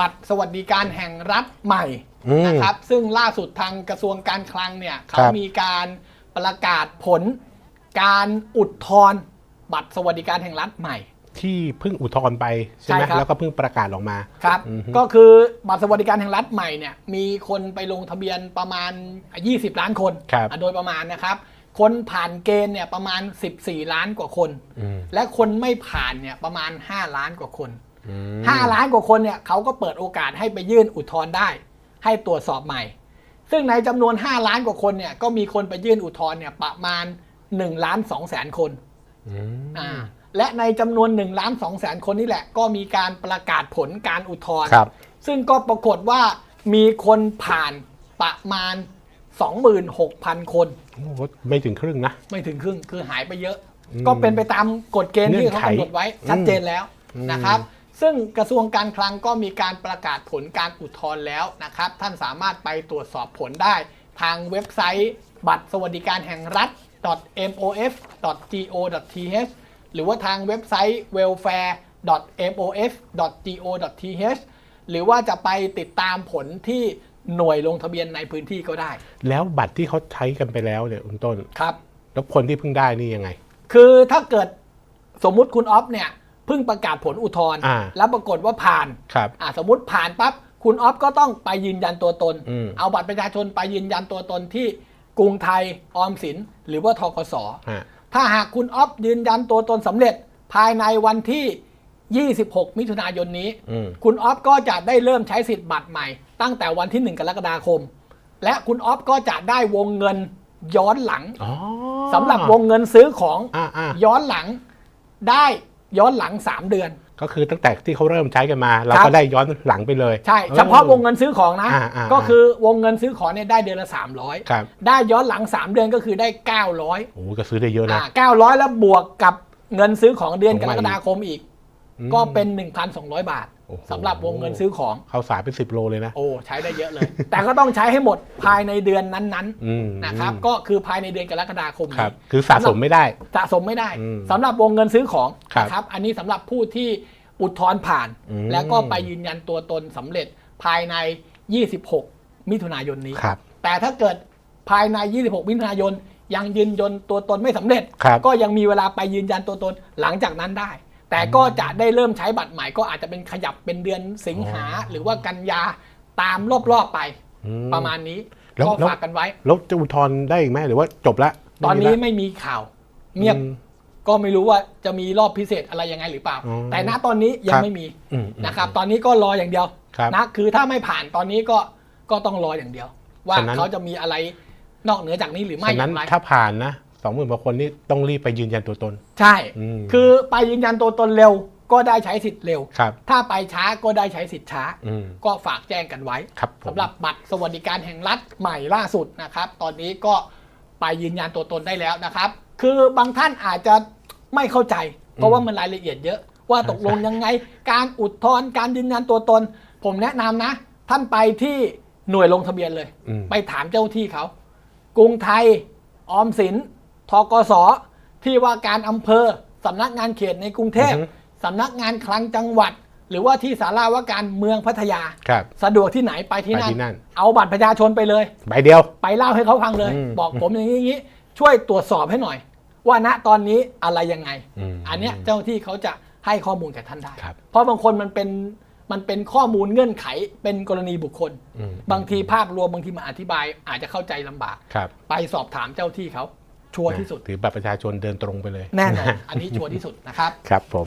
บัตรสวัสดิการแห่งรัฐใหม่อืมนะครับ ซึ่งล่าสุดทางกระทรวงการคลังเนี่ยเขาครับมีการประกาศผล การอุทธรณ์บัตรสวัสดิการแห่งรัฐใหม่ ที่เพิ่งอุทธรณ์ไปใช่ไหมใช่ครับแล้วก็เพิ่งประกาศออกมาครับอือฮึก็คือบัตรสวัสดิการแห่งรัฐใหม่เนี่ยมีคนไปลงทะเบียนประมาณ 20 ล้านคนครับอะโดยประมาณนะครับคนผ่านเกณฑ์เนี่ยประมาณ 14 ล้านกว่าคนอืมและคนไม่ผ่านเนี่ยประมาณ 5 ล้านกว่าคน อืม5ล้านกว่าคนเนี่ยเขาก็เปิดโอกาสให้ไปยื่นอุทธรณ์ได้ ให้ตรวจสอบใหม่ ซึ่งในจำนวน 5 ล้านกว่าคนเนี่ยก็มีคนไปยื่นอุทธรณ์เนี่ยประมาณ1ล้าน2แสนคนอืมอ่าและในจำนวน1ล้าน2แสนคนนี่แหละ ก็มีการประกาศผลการอุทธรณ์ครับซึ่งก็ปรากฏว่ามีคนผ่านประมาณ 26,000 คนโอ้โหไม่ถึงครึ่งนะ ไม่ถึงครึ่งคือหายไปเยอะอืมก็เป็นไปตามกฎเกณฑ์ที่เขาเงื่อนไขกำหนดไว้ชัดเจนแล้วอืมนะครับ ซึ่งกระทรวงการคลังก็มีการประกาศผลการอุทธรณ์แล้วนะครับ ท่านสามารถไปตรวจสอบผลได้ทางเว็บไซต์บัตรสวัสดิการแห่งรัฐ mof.go.th หรือว่าทางเว็บไซต์ welfare.mof.go.th หรือว่าจะไปติดตามผลที่หน่วยลงทะเบียนในพื้นที่ก็ได้ แล้วบัตรที่เขาใช้กันไปแล้วเนี่ยคุณต้นครับ แล้วคนที่เพิ่งได้นี่ยังไง คือถ้าเกิดสมมุติคุณออฟเนี่ย เพิ่งประกาศผลอุทธรณ์อ่า แล้วปรากฏว่าผ่านครับ อ่าสมมติผ่านปั๊บคุณออฟก็ต้องไปยืนยันตัวตน อืม เอาบัตรประชาชนไปยืนยันตัวตนที่กรุงไทยออมสิน หรือว่าทกส ฮะ ถ้าหากคุณออฟยืนยันตัวตนสำเร็จภายในวันที่ 26 มิถุนายนนี้ อืม คุณออฟก็จะได้เริ่มใช้สิทธิ์บัตรใหม่ ตั้งแต่วันที่ 1 กรกฎาคม และคุณออฟก็จะได้วงเงินย้อนหลังอ๋อสำหรับวงเงินซื้อของอ่าอ่าย้อนหลังได้ ย้อนหลัง 3 เดือน ก็คือตั้งแต่ที่เขาเริ่มใช้กันมา เราครัก็บได้ย้อนหลังไปเลย ใช่ เฉพาะวงเงินซื้อของนะอ่าอ่าก็คือวงเงินซื้อของเนี่ยได้เดือนละ 300ครับได้ย้อนหลัง 3 เดือนก็คือได้ 900โอ้โหก็ซื้อได้เยอะนะอ่า900 แล้วบวกกับเงินซื้อของเดือนของกใหม่รกฎาคมอีกอืมก็เป็น 1,200 บาทโอ้โห สำหรับวงเงินซื้อของ เขาสายเป็นสิบโลเลยนะ โอ้ใช้ได้เยอะเลย แต่ก็ต้องใช้ให้หมดภายในเดือนนั้นอืมๆนะครับก็คือภายในเดือนกรกฎาคมครับนี้คือสะสมไม่ได้สะสมไม่ได้อืมสำหรับวงเงินซื้อของครับนะครับอันนี้สำหรับผู้ที่อุทธรณ์ผ่านอืมแล้วก็ไปยืนยันตัวตนสำเร็จภายใน 26 มิถุนายนนี้ครับแต่ถ้าเกิดภายใน 26 มิถุนายนยังยืนยันตัวตนไม่สำเร็จครับก็ยังมีเวลาไปยืนยันตัวตนหลังจากนั้นได้ แต่ก็จะได้เริ่มใช้บัตรใหม่ก็อาจจะเป็นขยับเป็นเดือนสิงหาหรือว่ากันยาตามรอบๆไปอืมประมาณนี้แล้วก็แล้วฝากกันไว้แล้วจะอุทธรณ์ได้อีกไหมหรือว่าจบละตอนนี้ม่มีละไม่มีข่าวเงียบอืมก็ไม่รู้ว่าจะมีรอบพิเศษอะไรยังไงหรือเปล่าอ๋อแต่ณตอนนี้ยัคงรับไม่มีอืมอืมนะครับ ตอนนี้ก็รออย่างเดียวครับนะคือถ้าไม่ผ่านตอนนี้ก็ก็ต้องรออย่างเดียว ว่าฉะนั้นเขาจะมีอะไรนอกเหนือจากนี้หรือไม่ฉะอนั้นย่างไรถ้าผ่านนะ สองหมื่นกว่าคนนี่ต้องรีบไปยืนยันตัวตน ใช่ อืมคือไปยืนยันตัวตนเร็ว ก็ได้ใช้สิทธิ์เร็ว ครับ ถ้าไปช้าก็ได้ใช้สิทธิ์ช้า อืมก็ฝากแจ้งกันไว้ครับผม สำหรับบัตรสวัสดิการแห่งรัฐใหม่ล่าสุดนะครับ ตอนนี้ก็ไปยืนยันตัวตนได้แล้วนะครับ คือบางท่านอาจจะไม่เข้าใจ เพราะว่ามันรายละเอียดเยอะ ว่าตกลงยังไง การอุทธรณ์การยืนยันตัวตน ผมแนะนำนะ ท่านไปที่หน่วยลงทะเบียนเลย อืม ไปถามเจ้าที่เขา กรุงไทย ออมสิน ทกสที่ว่าการอำเภอสำนักงานเขตในกรุงเทพอือฮึ สำนักงานคลังจังหวัด หรือว่าที่สาราว่าการเมืองพัทยา ครับ สะดวกที่ไหนไปที่ไปนั่นที่นั่น เอาบัตรประชาชนไปเลย ใบเดียว ไปเล่าให้เขาฟังเลย อืมบอกผมอย่างนี้อย่างนี้ช่วยตรวจสอบให้หน่อย ว่าณตอนนี้อะไรยังไง อืมอันเนี้ยเจ้าหน้าที่เขาจะให้ข้อมูลกับท่านได้ ครับ เพราะบางคนมันเป็นมันเป็นข้อมูลเงื่อนไขเป็นกรณีบุคคล อืมบางทีภาพรวมบางทีมันอธิบายอาจจะเข้าใจลำบาก ครับ ไปสอบถามเจ้าที่เขา ชัวร์ที่สุด ถือบัตรประชาชนเดินตรงไปเลยแน่นอนอันนี้ชัวร์ที่สุดนะครับ ครับผม